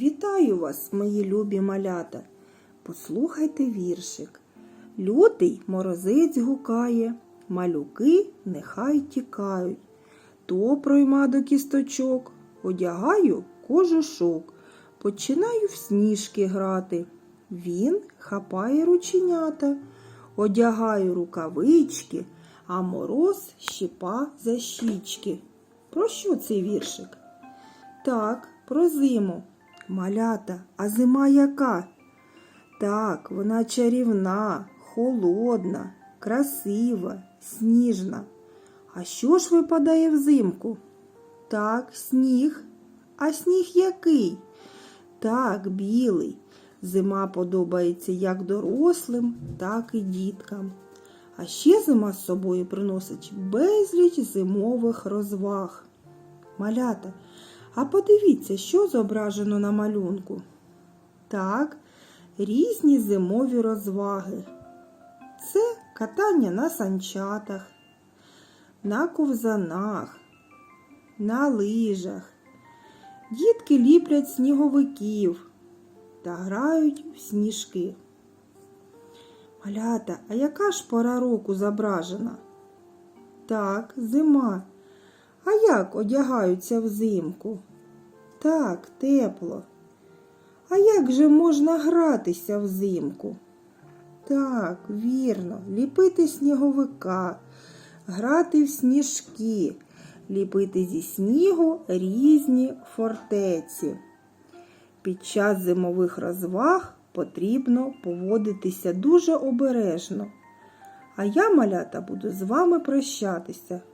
Вітаю вас, мої любі малята. Послухайте віршик. Лютий морозець гукає, малюки нехай тікають. То пройма до кісточок, одягаю кожушок, починаю в сніжки грати. Він хапає рученята, одягаю рукавички, а мороз щипа за щічки. Про що цей віршик? Так, про зиму. Малята, а зима яка? Так, вона чарівна, холодна, красива, сніжна. А що ж випадає взимку? Так, сніг. А сніг який? Так, білий. Зима подобається як дорослим, так і діткам. А ще зима з собою приносить безліч зимових розваг. Малята, а подивіться, що зображено на малюнку. Так, різні зимові розваги. Це катання на санчатах, на ковзанах, на лижах. Дітки ліплять сніговиків та грають в сніжки. Малята, а яка ж пора року зображена? Так, зима. А як одягаються взимку? Так, тепло. А як же можна гратися взимку? Так, вірно, ліпити сніговика, грати в сніжки, ліпити зі снігу різні фортеці. Під час зимових розваг потрібно поводитися дуже обережно. А я, малята, буду з вами прощатися.